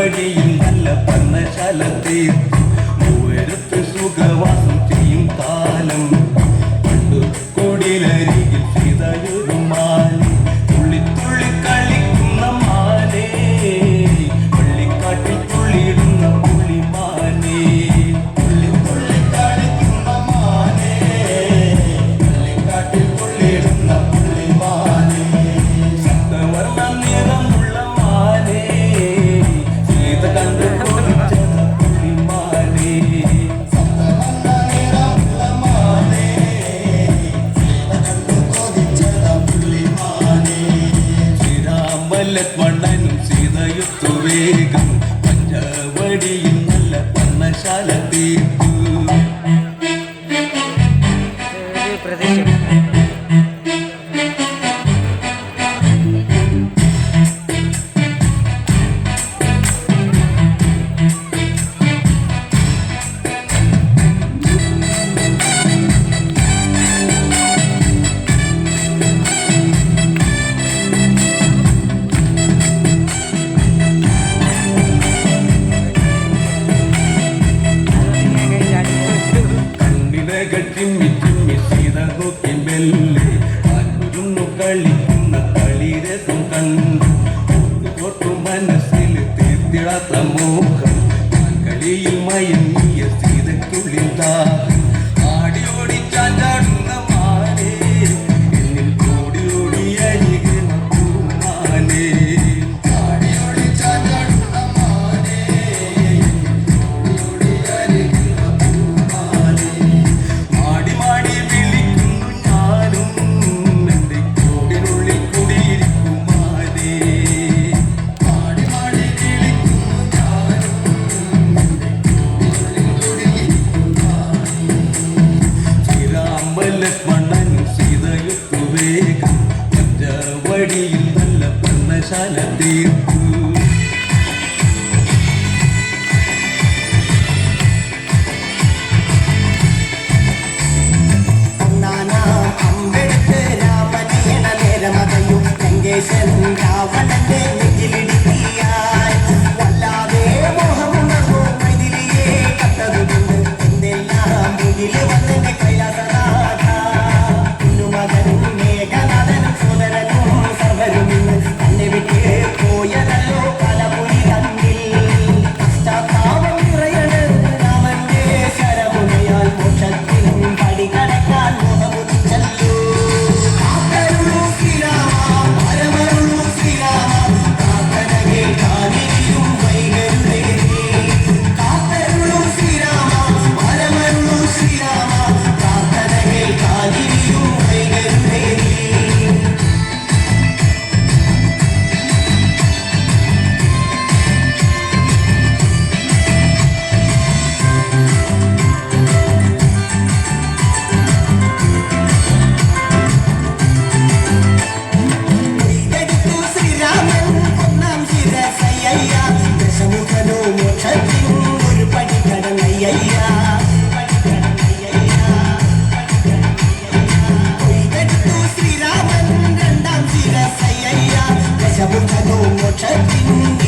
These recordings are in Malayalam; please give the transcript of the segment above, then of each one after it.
திருவடியும் நல்ல பன்னசலத்தீர் 一根 தீமையும்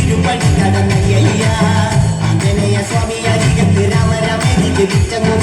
ഇരുപടി കടന്നയ്യ അഞ്ജനയ സ്വാമി അരികത്ത് രാമരാമേ വിറ്റങ്ങും